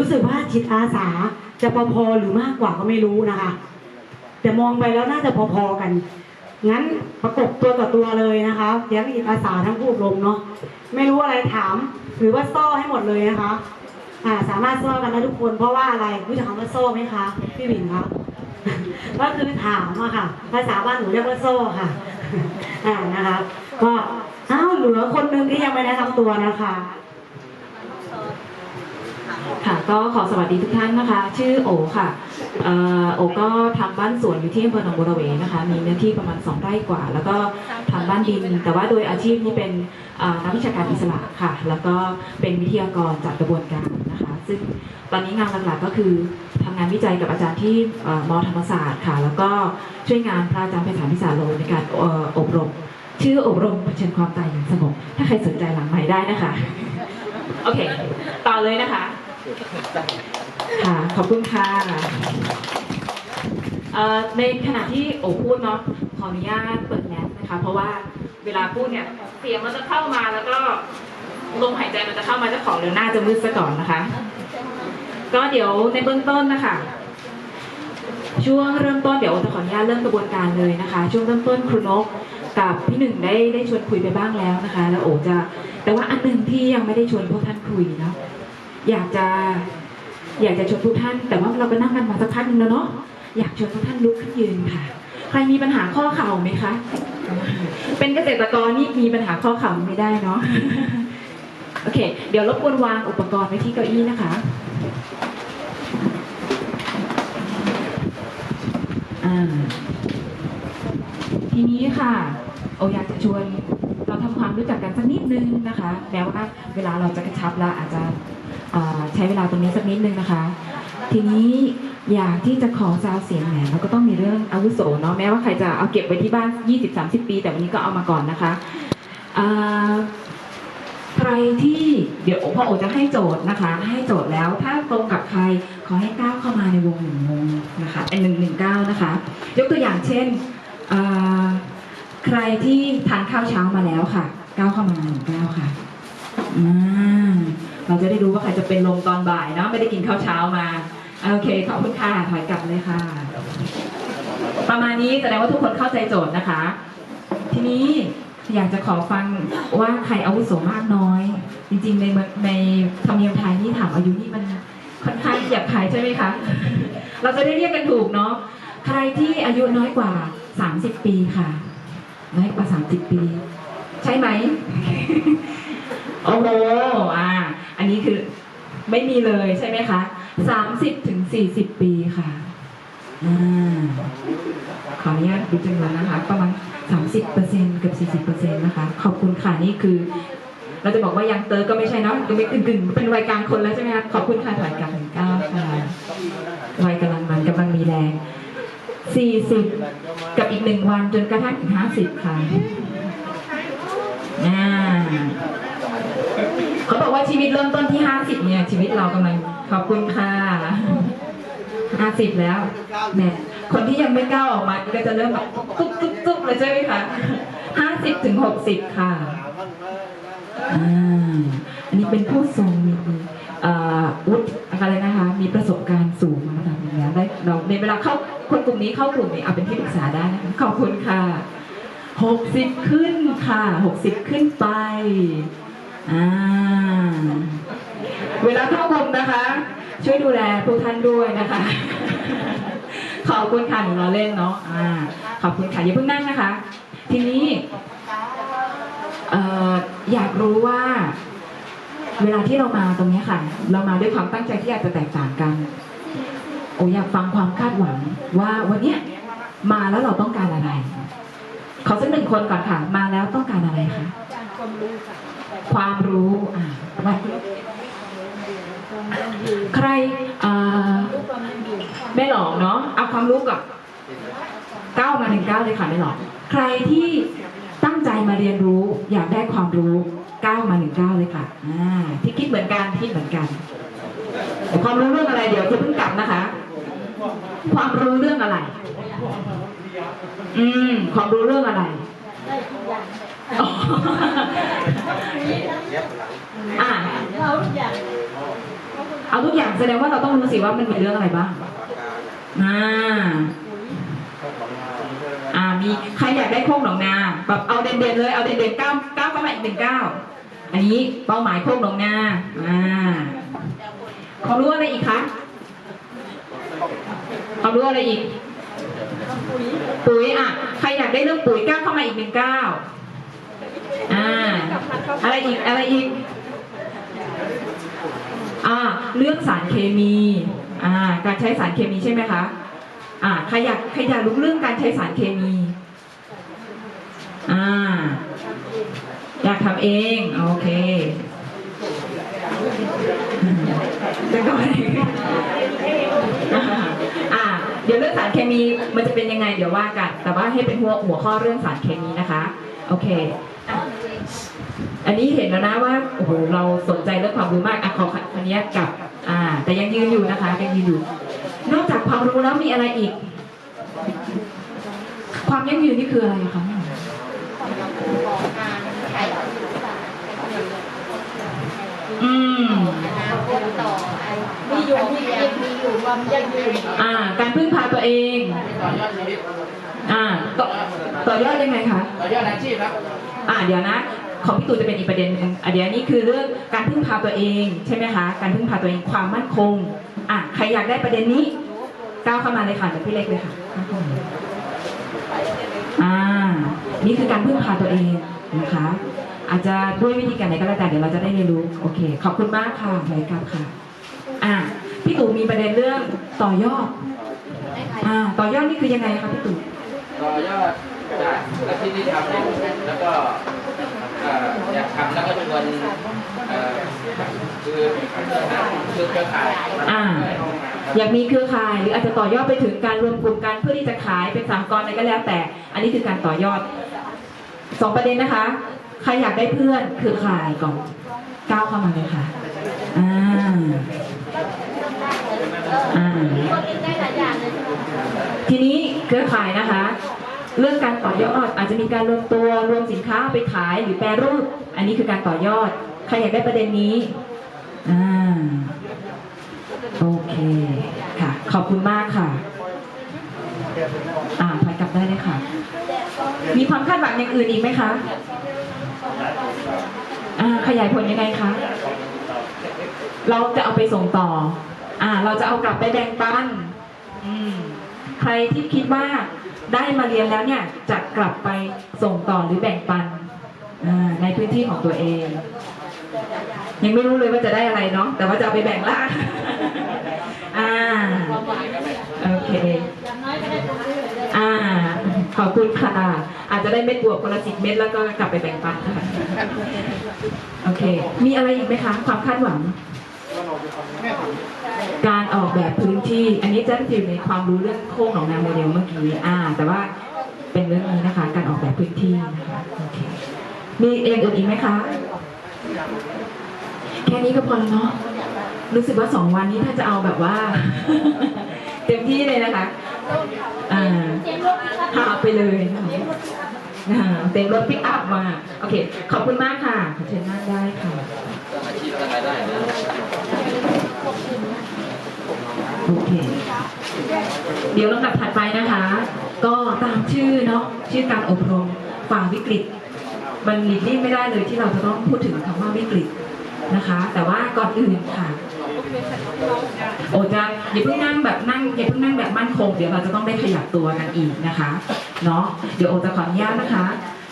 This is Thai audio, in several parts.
รู้สึกว่าจิตอาสาจะพอๆหรือมากกว่าก็ไม่รู้นะคะ แต่มองไปแล้วน่าจะพอๆกัน งั้นประกบตัวต่อตัวเลยนะคะเลี้ยงจิตอาสาทั้งผู้อบรมเนาะไม่รู้อะไรถาม หรือว่าซ่อให้หมดเลยนะคะอ่าสามารถซ่อกันได้ทุกคน เพราะว่าอะไรรู้จักคำว่าโซ่ไหมคะพี่หวินครับก็คือถามอะค่ะ ภาษาบ้านหนูเรียกว่าโซ่ค่ะอ่านะคะ ก็อ้าวเหลือคนนึงที่ยังไม่แนะนำตัวนะคะ ค่ะก็ขอสวัสดีทุกท่านนะคะ ชื่อโอค่ะเอ่อโอก็ทำบ้านสวนอยู่ที่อำเภอหนองบัวระเวนะคะ มีเนื้อที่ประมาณ2ไร่กว่า แล้วก็ทำบ้านดิน แต่ว่าโดยอาชีพนี่เป็นเอ่อนักวิชาการอิสระค่ะ แล้วก็เป็นวิทยากรจัดกระบวนการนะคะ ซึ่งตอนนี้งานหลักๆก็คือทำงานวิจัยกับอาจารย์ที่เอ่อมธรรมศาสตร์ค่ะ แล้วก็ช่วยงานพระอาจารย์ไพศาลพิสารโลในการเอ่ออบรม ชื่ออบรมเผชิญความตายอย่างสงบถ้าใครสนใจหลังใหม่ได้นะคะ โอเค ต่อเลยนะคะ ค่ะขอบคุณค่ะเอ่อในขณะที่โอพูดเนาะขออนุญาตเปิดแมสนะคะ เพราะว่าเวลาพูดเนี่ยเสียงมันจะเข้ามาแล้วก็ลมหายใจมันจะเข้ามาเจ้าของเดี๋ยวหน้าจะมืดซะก่อนนะคะ ก็เดี๋ยวในเบื้องต้นนะคะช่วงเริ่มต้นเดี๋ยวโอจะขออนุญาตเริ่มกระบวนการเลยนะคะ ช่วงเริ่มต้นครูนกกับพี่หนึ่งได้ได้ชวนคุยไปบ้างแล้วนะคะ แล้วโอจะแต่ว่าอันหนึ่งที่ยังไม่ได้ชวนพวกท่านคุยเนาะ อยากจะอยากจะชวนทุกท่าน แต่ว่าเราก็นั่งกันมาสักพักหนึ่งแล้วเนาะอยากชวนทุกท่านลุกขึ้นยืนค่ะ ใครมีปัญหาข้อเข่าไหมคะ เป็นเกษตรกรนี่มีปัญหาข้อเข่าไม่ได้เนาะโอเค เดี๋ยวรบกวนวางอุปกรณ์ไว้ที่เก้าอี้นะคะอ่าทีนี้ค่ะโออยากจะชวนเราทำความรู้จักกันสักนิดนึงนะคะแม้ว่าเวลาเราจะกระชับแล้วอาจจะ ใช้เวลาตรงนี้สักนิดนึงนะคะ ทีนี้อยากที่จะขอซาวเสียงแหนเราก็ต้องมีเรื่องอาวุโสเนาะแม้ว่าใครจะเอาเก็บไว้ที่บ้าน 20-30 ปี แต่วันนี้ก็เอามาก่อนนะคะใครที่เดี๋ยวพ่อโอจะให้โจทย์นะคะ ให้โจทย์แล้วถ้าตรงกับใครขอให้ก้าวเข้ามาในวงหนึ่งวงนะคะเป็นหนึ่งหนึ่งเก้านะคะ ยกตัวอย่างเช่นใครที่ทานข้าวเช้ามาแล้วค่ะก้าวเข้ามาหนึ่งก้าค่ะอ่า เราจะได้รู้ว่าใครจะเป็นลมตอนบ่ายเนาะไม่ได้กินข้าวเช้ามาโอเคขอบคุณค่ะถอยกลับเลยค่ะ ประมาณนี้แสดงว่าทุกคนเข้าใจโจทย์นะคะ ทีนี้อยากจะขอฟังว่าใครอาวุโสมากน้อย จริง ๆ ในในธรรมเนียมไทยนี่ถามอายุนี่มันค่อนข้างหยาบคายใช่ไหมคะ เราจะได้เรียกกันถูกเนาะใครที่อายุน้อยกว่า 30 ปีค่ะ น้อยกว่า 30 ปี ใช่ไหมโอ้โหอ่า นนี้คือไม่มีเลยใช่ไหมคะ30ถึง40ปีค่ะอขออนุญาตดูจำนวนนะคะ ประมาณ30%กับ40%นนะคะ ขอบคุณค่ะนี่คือ เราจะบอกว่ายังเตอร์ก็ไม่ใช่เนอะก็ไม่กึ่งๆเป็นวัยกลางคนแล้วใช่ไหมคะขอบคุณค่ะถอยกลับถึงเก้าค่ะวัยกำลังมันกำลังมีแรง40กับอีกหนึ่งวันจนกระทั่งถึง50ค่ะอ่า บอกว่าชีวิตเริ่มต้นที่50เนี่ย ชีวิตเรากำลังขอบคุณค่ะห้าสิบแล้วแหมคนที่ยังไม่ก้าวออกมาก็จะเริ่มแบบตุ๊บตุ๊บตุ๊บเลยใช่ไหมคะห้าสิบถึงหกสิบค่ะอ่าอันนี้เป็นผู้ทรงมีเอ่อวุฒิอะไรนะคะ มีประสบการณ์สูงมาระดับหนึงแล้วได้เราในเวลาเข้าคนกลุ่มนี้เข้ากลุ่มนี้เอาเป็นที่ปรึกษาได้นะคะขอบคุณค่ะหกสิบขึ้นค่ะหกสิบขึ้นไป อ่าเวลาเข้ามุมนะคะ ช่วยดูแลทุกท่านด้วยนะคะ ขอบคุณค่ะหนูเราเล่นเนาะอ่าขอบคุณค่ะอย่าเพิ่งนั่งนะคะ ทีนี้เอ่ออยากรู้ว่า เวลาที่เรามาตรงนี้ค่ะ เรามาด้วยความตั้งใจที่อยากจะแตกต่างกันโอ้อยากฟังความคาดหวังว่าวันเนี้ยมาแล้วเราต้องการอะไร ขอสักหนึ่งคนก่อนค่ะ มาแล้วต้องการอะไร คะความรู้อ่าว่าใครเอ่อแม่หลองเนาะเอาความรู้กับก้าวมาหนึ่งก้าวเลยค่ะแม่หลองใครที่ตั้งใจมาเรียนรู้อยากได้ความรู้ก้าวมาหนึ่งก้าวเลยค่ะอ่าที่คิดเหมือนกันคิดเหมือนกันแต่ความรู้เรื่องอะไรเดี๋ยวจะเพิ่งกลับนะคะ ความรู้เรื่องอะไร อืม ความรู้เรื่องอะไร อ๋ออ่าเราทุกอย่างเอาทุกอย่างแสดงว่าเราต้องรู้สิว่ามันมีเรื่องอะไรบ้างอ่าอ่ามีใครอยากได้โค้งหนองนาแบบเอาเด่นๆเลยเอาเด่นๆเก้าเก้าเข้ามาอีกหนึ่งเก้าอันนี้เป้าหมายโค้งหนองนาอ่าเขารู้อะไรอีกคะเขารู้อะไรอีก ปุ๋ยอะใครอยากได้เรื่องปุ๋ยก้าวเข้ามาอีกหนึ่งก้าว อ่า อะไรอีก อะไรอีก อ่า เรื่องสารเคมี อ่า การใช้สารเคมีใช่ไหมคะ อ่า ใครอยาก ใครอยากรู้เรื่องการใช้สารเคมี อ่า อยากทำเอง โอเคจะก่อนอ่า เดี๋ยวเรื่องสารเคมีมันจะเป็นยังไง เดี๋ยวว่ากัน แต่ว่าให้เป็นหัวหัวข้อเรื่องสารเคมีนะคะ โอเค อะอันนี้เห็นแล้วนะว่าโอ้โหเราสนใจเรื่องความรู้มากอะขอคันนี้กลับ อ่า แต่ยังยืนอยู่นะคะยังยืนอยู่ นอกจากความรู้แล้วมีอะไรอีก ความยั่งยืนนี่คืออะไรคะอืมมีอยู่มีกินมีอยู่ความยั่งยืนอ่า การพึ่งพาตัวเองต่อยอดชีวิตอ่าต่อต่อยอดยังไงคะต่อยอดอาชีพครับ อ่าเดี๋ยวนะของพี่ตูนจะเป็นอีกประเด็นอะเดียวนี้คือเรื่องการพึ่งพาตัวเองใช่ไหมคะ การพึ่งพาตัวเองความมั่นคงอะใครอยากได้ประเด็นนี้ก้าวเข้ามาเลยค่ะเดี๋ยวพี่เล็กเลยค่ะอ่านี่คือการพึ่งพาตัวเองนะคะ อาจจะด้วยวิธีการไหนก็แล้วแต่เดี๋ยวเราจะได้เรียนรู้โอเค ขอบคุณมากค่ะไว้ครับค่ะอ่าพี่ตู่มีประเด็นเรื่องต่อยอดอ่าต่อยอดนี่คือยังไงคะพี่ตู่ต่อยอด จากอาชีพที่ทำเนี่ยแล้วก็เอ่ออยากทำแล้วก็ชวนเอ่อคือคือเครือข่ายอ่าอยากมีเครือข่ายหรืออาจจะต่อยอดไปถึงการรวมกลุ่มกันเพื่อที่จะขายเป็นสามกรอะไรก็แล้วแต่ อันนี้คือการต่อยอดสองประเด็นนะคะ ใครอยากได้เพื่อนเครือข่ายก่อนก้าวเข้ามาเลยค่ะอ่าอ่าก็กินได้หลายอย่างเลยใช่ไหมคะทีนี้เครือข่ายนะคะ เรื่องการต่อยอดอาจจะมีการรวมตัวรวมสินค้าไปขายหรือแปรรูป อันนี้คือการต่อยอด ใครอยากได้ประเด็นนี้อ่าโอเคค่ะ ขอบคุณมากค่ะ อ่าถอยกลับได้เลยค่ะ มีความคาดหวังอย่างอื่นอีกไหมคะอ่าขยายผลยังไงคะเราจะเอาไปส่งต่อ อ่า เราจะเอากลับไปแบ่งปัน อืม ใครที่คิดว่า ได้มาเรียนแล้วเนี่ยจะกลับไปส่งต่อหรือแบ่งปันอ่าในพื้นที่ของตัวเอง ยังไม่รู้เลยว่าจะได้อะไรเนาะแต่ว่าจะเอาไปแบ่งละอ่าโอเคอย่างน้อยก็ได้ตรงนี้เลยอ่าขอบคุณค่ะ อาจจะได้เม็ดบวกคนละสิบเม็ดแล้วก็กลับไปแบ่งปันค่ะโอเค มีอะไรอีกไหมคะ ความคาดหวังการ ออกแบบพื้นที่ อันนี้เจะอยู่ในความรู้เรื่องโค้งหนองนาโมเดลเมื่อกี้อ่า แต่ว่าเป็นเรื่องนี้นะคะ การออกแบบพื้นที่นะคะโอเคมีองอื่นอีกไหมคะแค่นี้ก็พอแล้วเนาะรู้สึกว่าสองวันนี้ถ้าจะเอาแบบว่า เต็มที่เลยนะคะอ่าขับพาไปเลยเต็มรถปิกอัพมา โอเค ขอบคุณมากค่ะ ขอเชิญนั่งได้ค่ะอาชีพสร้างรได้นะ โอเค เดี๋ยวลำดับถัดไปนะคะ ก็ตามชื่อเนาะชื่อการอบรมฝ่าวิกฤต มันหลีกเลี่ยงไม่ได้เลยที่เราจะต้องพูดถึงคำว่าวิกฤตนะคะ แต่ว่าก่อนอื่นค่ะ โอจะอย่าเพิ่งนั่งแบบนั่งอย่าเพิ่งนั่งแบบมั่นคง เดี๋ยวเราจะต้องได้ขยับตัวกันอีกนะคะเนาะเดี๋ยวโอจะขออนุญาตนะคะ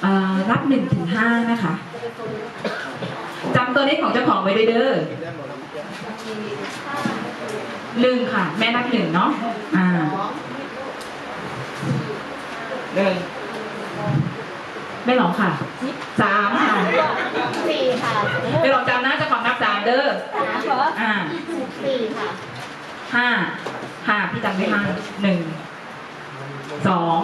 เอ่อนับหนึ่งถึงห้านะคะจำตัวเลขของเจ้าของไว้ด้วยเด้อ หนึ่งค่ะ แม่นับหนึ่งเนาะอ่าหนึ่งไม่หลองค่ะสามค่ะสี่ค่ะไม่หลองจำนะเจะของนับสามเด้อสามเหรออ่าสี่ค่ะห้าห้าพี่จำได้ห้าหนึ่งสอง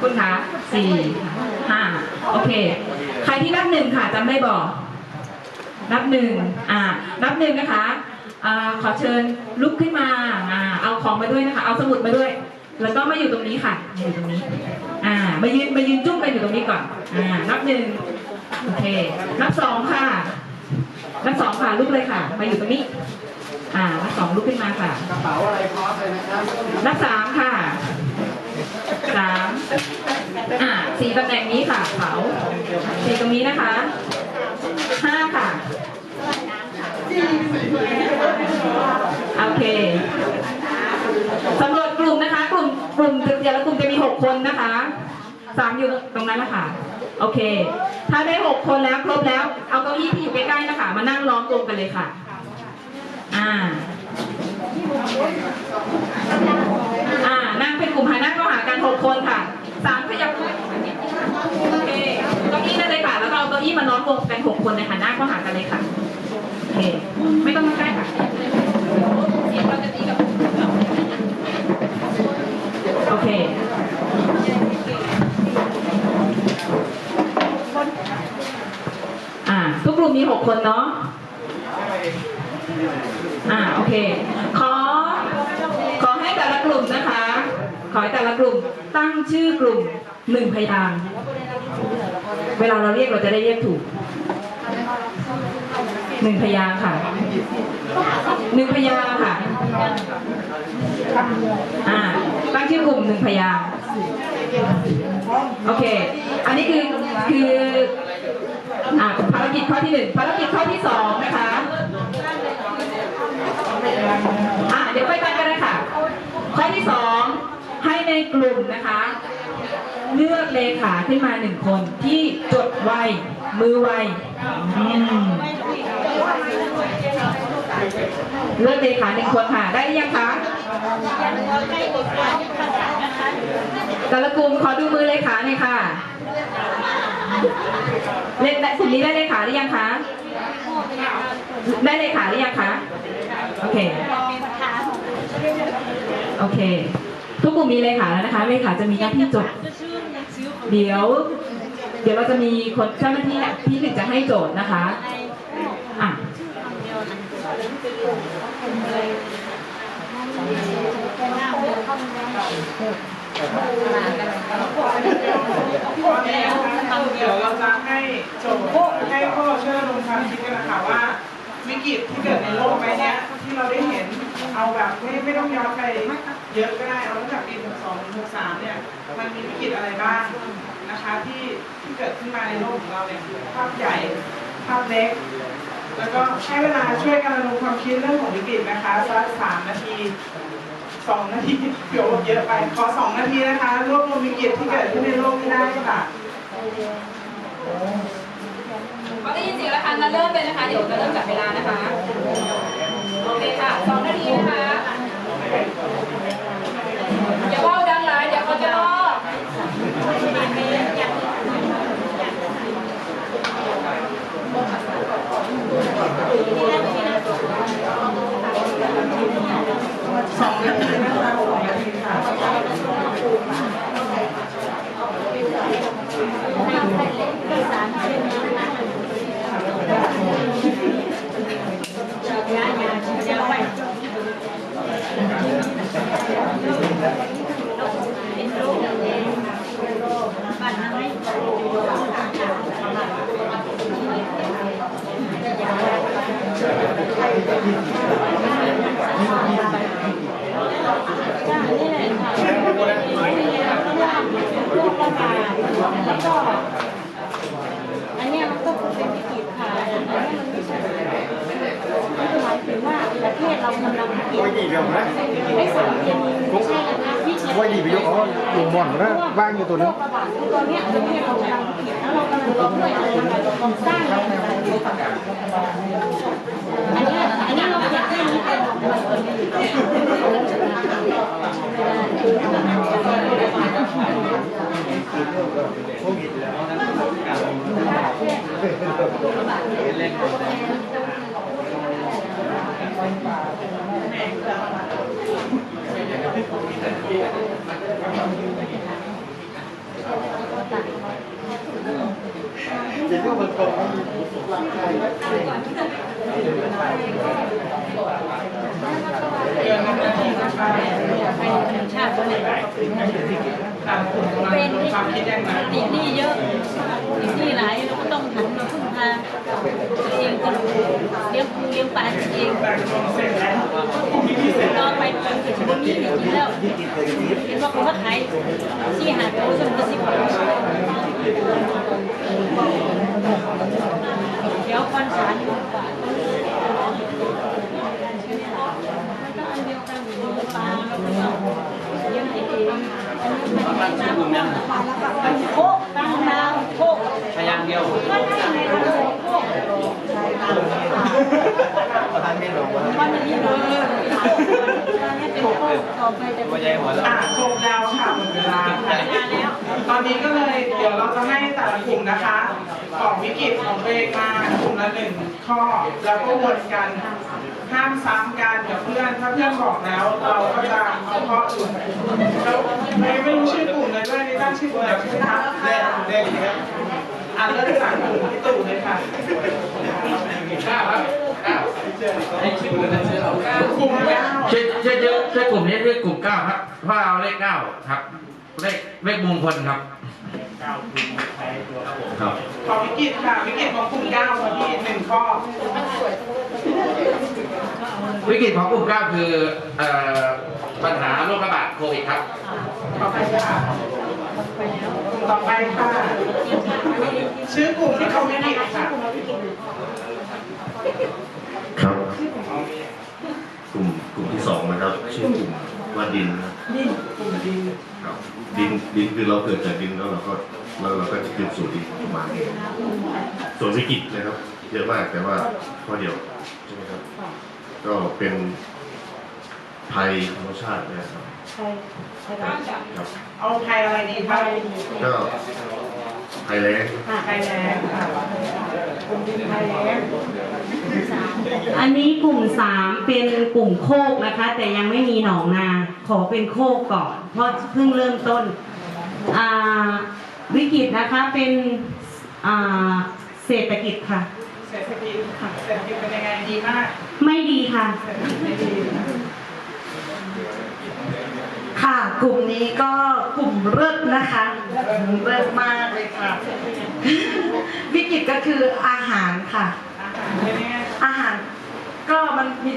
คุณคะสี่ห้าโอเค ใครที่นับหนึ่งค่ะจำได้บอก นับหนึ่งอ่า นับหนึ่งนะคะอ่าขอเชิญลุกขึ้นมาอ่าเอาของมาด้วยนะคะ เอาสมุดมาด้วย แล้วก็มาอยู่ตรงนี้ค่ะมาอยู่ตรงนี้ อ่า มายืนมายืนจุ้มกันอยู่ตรงนี้ก่อน อ่า นับหนึ่งโอเค นับสองค่ะ นับสองค่ะลุกเลยค่ะ มาอยู่ตรงนี้ อ่า นับสองลุกขึ้นมาค่ะกระเป๋าอะไรพร้อมเลยนะครับนับสามค่ะ สามอ่าสี่ตำแหน่งนี้ค่ะเขาสี่ตรงนี้นะคะห้าค่ะโอเคสำรวจกลุ่มนะคะ กลุ่มกลุ่มแต่ละกลุ่มจะมีหกคนนะคะสามอยู่ตรงนั้นนะคะโอเค ถ้าได้หกคนแล้วครบแล้ว เอาเก้าอี้ที่อยู่ใกล้ๆนะคะ มานั่งล้อมวงกันเลยค่ะ อ่า เป็นกลุ่มหานั่งก็หากันหกคนค่ะสามขยับโอเคเก้าอี้นั่นเลยค่ะ แล้วก็เอาเก้าอี้มาล้อมวงกันหกคนเลยค่ะนั่งก็หากันเลยค่ะโอเคไม่ต้องมาใกล้ค่ะโอเคอ่าทุกกลุ่มมีหกคนเนาะอ่าโอเค ขอ ขอให้แต่ละกลุ่มนะคะ อให้แต่ละกลุ่มตั้งชื่อกลุ่มหนึ่งพยางค์เวลาเราเรียกเราจะได้เรียกถูกหนึ่งพยางค์ค่ะหนึ่งพยางค์ค่ะอ่าตั้งชื่อกลุ่มหนึ่งพยางค์โอเค อันนี้คือคืออ่าภารกิจข้อที่หนึ่งภารกิจข้อที่สองนะคะ อะเดี๋ยวไปกันกันเลยค่ะ ข้อที่สอง ให้ในกลุ่มนะคะ เลือกเลขาขึ้นมาหนึ่งคนที่จดไวมือไวเลือกเลขาหนึ่งคนค่ะได้ยังคะแต่ละกลุ่มขอดูมือเลขาหน่อยค่ะ เลขกลุ่มนี้ได้เลขาหรือยังคะได้เลขาหรือยังคะ โอเค โอเค ทุกกลุ่มมีเลขาแล้วนะคะ เลขาจะมีหน้าที่จด เดี๋ยว เดี๋ยวเราจะมีคนเจ้าหน้าที่ที่หนึ่งจะให้โจทย์นะคะอะเดี๋ยวเราจะให้โจทย์ให้พวกเราช่วยระดมความคิดกันนะคะว่า วิกฤตที่เกิดในโลกใบเนี้ยที่เราได้เห็นเอาแบบไม่ไม่ต้องย้อนไปเยอะก็ได้เอาตั้งแต่ปี 62ถึง63 เนี่ยมันมีวิกฤตอะไรบ้างนะคะที่ที่เกิดขึ้นมาในโลกของเราเนี่ยภาพใหญ่ภาพเล็ก แล้วก็ให้เวลาช่วยกันระดมความคิดเรื่องของวิกฤตนะคะสักสามนาทีสองนาทีเดี๋ยวเยอะไปขอสองนาทีนะคะรวบรวมวิกฤตที่เกิดขึ้นในโลกนี้ได้ค่ะ พอได้ยินเสียงแล้วค่ะจะเริ่มเลยนะคะ เดี๋ยวจะเริ่มจับเวลานะคะ โอเคค่ะสองนาทีนะคะอย่าว่าวดังหลายเดี๋ยวเขาจะลอก สองนาทีนะคะสองนาทีค่ะ อันเนี้ยมันก็คือเป็นวิกฤตค่ะอันนี้มันไม่ใช่มันหมายถึงว่าประเทศเรากำลังวิกฤต Quay gì được đấy ไอ้สารเคมีไม่ใช่นะวิกฤต Quay gì ví dụ có dùng mòn của nó vang như tôi โร nữa คระบาดคือตอนเนี้ยประเทศเรากำลังวิกฤตแล้วเรากำลังต้องช่วยอะไรกันสร้างอะไรกันอันเนี้ยอันเนี้ยเราอยากให้นี้เป็นของเรา Chỉ có một cục lặng này เดือนหนึงนาทีนะคะเป็นชาติเลย ต่างกลุ่มกำลังเป็นมีความคิดยังไงติดหนี้เยอะติดหนี้หลายเราก็ต้องหันมาพึ่งพาตัวเองจนเลี้ยงปูเลี้ยงปลาตัวเองแต่งตัวเสร็จแล้วกลุ่มที่เสร็จรอไปจนถึงวันนี้จริงๆแล้วเห็นว่าเขาขายที่หาดเขาจนกระสิบเดี๋ยวคอนสารอยู่กว่ามันก็อันเดียวกันอยู่ในปลาแล้วก็ต้องเลี้ยงเองอัน นี้มันน้ำมันปลาแล้วโคกตั้งนาโคกพยางเดียวก็ได้ในระดับโคกมันอันนี้เลยเป็นโคกต่อไปจะเป็นอะโคดาวค่ะหมดเวลาค่ะงานแล้ว ตอนนี้ก็เลยเดี๋ยวเราจะให้แต่ละกลุ่มนะคะบอกวิกฤตของตัวเองมากลุ่มละหนึ่งข้อ แล้วก็วนกันห้ามซ้ำกันกับเพื่อนถ้าเพื่อนบอกแล้ว เราก็จะเอาข้ออื่นแล้วไม่ไม่รู้ชื่อกลุ่มเลยด้วยนี่ตั้งชื่อกลุ่มแล้วใช่ไหมคะเล่นเล่นครับอะเริ่มจากกลุ่มพี่ตู่เลยค่ะเก้าครับเก้าให้ชื่อผมเป็นชื่อเราเก้ากลุ่มเก้าช่วยช่วยช่วยช่วยกลุ่มนี้เรียกกลุ่มเก้าครับเพราะเอาเลขเก้าครับ เลขเลขมงคลครับครับขอวิกฤตค่ะวิกฤตของกลุ่มเก้าค่ะพี่หนึ่งข้อวิกฤตของกลุ่มเก้าคือเอ่อปัญหาโรคระบาดโควิดครับต่อไปค่ะกลุ่มต่อไปค่ะชื่อกลุ่มที่เขาวิกฤตค่ะครับกลุ่มกลุ่มที่สองนะครับชื่อกลุ่ม ว่าดินนะครับดินกลุ่มดินครับดินดินคือเราเกิดจากดินแล้วเราก็แล้วเราก็จะขึ้นสู่ดินประมาณนี้ส่วนวิกฤตนะครับ เยอะมากแต่ว่าข้อเดียวใช่ไหมครับ ก็เป็นภัยธรรมชาตินะครับครับเอาภัยอะไรดีคะก็ภัยแล้งภัยแรงค่ะกลุ่มดินภัยแรง อันนี้กลุ่มสามเป็นกลุ่มโคกนะคะ แต่ยังไม่มีหนองนา ขอเป็นโคกก่อน เพราะเพิ่งเริ่มต้นอ่าวิกฤตนะคะเป็นอ่าเศรษฐกิจค่ะ เศรษฐกิจค่ะเศรษฐกิจเป็นยังไงดีมาก ไม่ดีค่ะเศรษฐกิจไม่ดีค่ะกลุ่มนี้ก็กลุ่มเลิศนะคะเลิศมากเลยค่ะ วิกฤตก็คืออาหารค่ะ อาหารก็มันมี